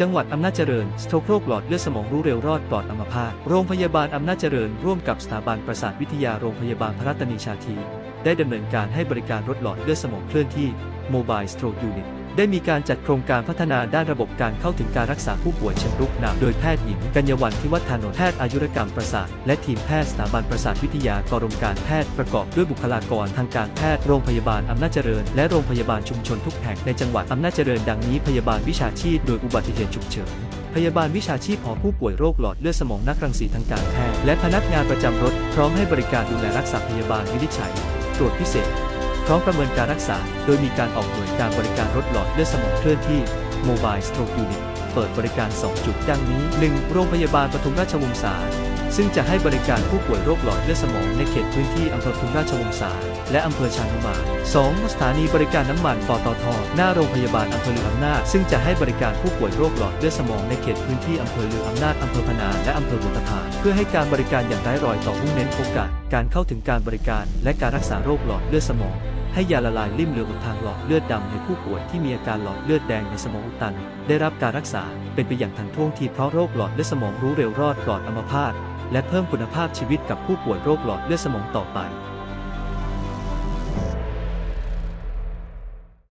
จังหวัดอำนาจเจริญสโตรกโรคหลอดเลือดสมองรู้เร็วรอดปลอดอัมพาตโรงพยาบาลอำนาจเจริญร่วมกับสถาบันประสาทวิทยาโรงพยาบาลพระรัตนีชาที ได้ดำเนินการให้บริการรถหลอดเลือดสมองเคลื่อนที่ Mobile Stroke Unit ได้มีการจัดโครงการพัฒนาด้านระบบการเข้าถึงการรักษาผู้ป่วยเชิงรุกนำโดยแพทย์หญิงกัญญวันทิวัฒนนท์แพทย์อายุรกรรมประสาท และทีมแพทย์สถาบันประสาทวิทยากรมการแพทย์ประกอบด้วยบุคลากรทางการแพทย์โรงพยาบาลอำนาจเจริญ และโรงพยาบาลชุมชนทุกแห่งในจังหวัดอำนาจเจริญดังนี้พยาบาลวิชาชีพโดยอุบัติเหตุฉุกเฉินพยาบาลวิชาชีพหอผู้ป่วยโรคหลอดเลือดสมองนักรังสีทางการแพทย์และพนักงานประจำรถ พร้อมให้บริการดูแลรักษาพยาบาลวินิจฉัย ตรวจพิเศษ พร้อมประเมินการรักษา โดยมีการออกหน่วยการบริการรถหลอดเลือดสมองเคลื่อนที่ Mobile Stroke Unit เปิดบริการ 2 จุดดังนี้ 1. โรงพยาบาลปทุมราชวงศาซึ่งจะให้บริการผู้ป่วยโรคหลอดเลือดสมองในเขตพื้นที่อำเภอปทุมราชวงศาและอำเภอชานุมาน 2. สถานีบริการน้ำมันปตท หน้าโรงพยาบาลอำเภอลืออำนาจ ซึ่งจะให้บริการผู้ป่วยโรคหลอดเลือดสมองในเขตพื้นที่อำเภอลืออำนาจอำเภอพนาและอำเภอบุตรพาเพื่อให้การบริการอย่างไร้รอยต่อมุ่งเน้นโอกาสการเข้าถึงการบริการ และการรักษาโรคหลอดเลือดสมอง ให้ยาละลายลิ่มเลือดอุดทางหลอดเลือดดำในผู้ป่วยที่มีอาการหลอดเลือดแดงในสมองอุดตัน ได้รับการรักษาเป็นไปอย่างทันท่วงทีเพราะโรคหลอดเลือดสมองรู้เร็วรอดปลอดอัมพาตและเพิ่มคุณภาพชีวิตกับผู้ป่วยโรคหลอดเลือดสมองต่อไป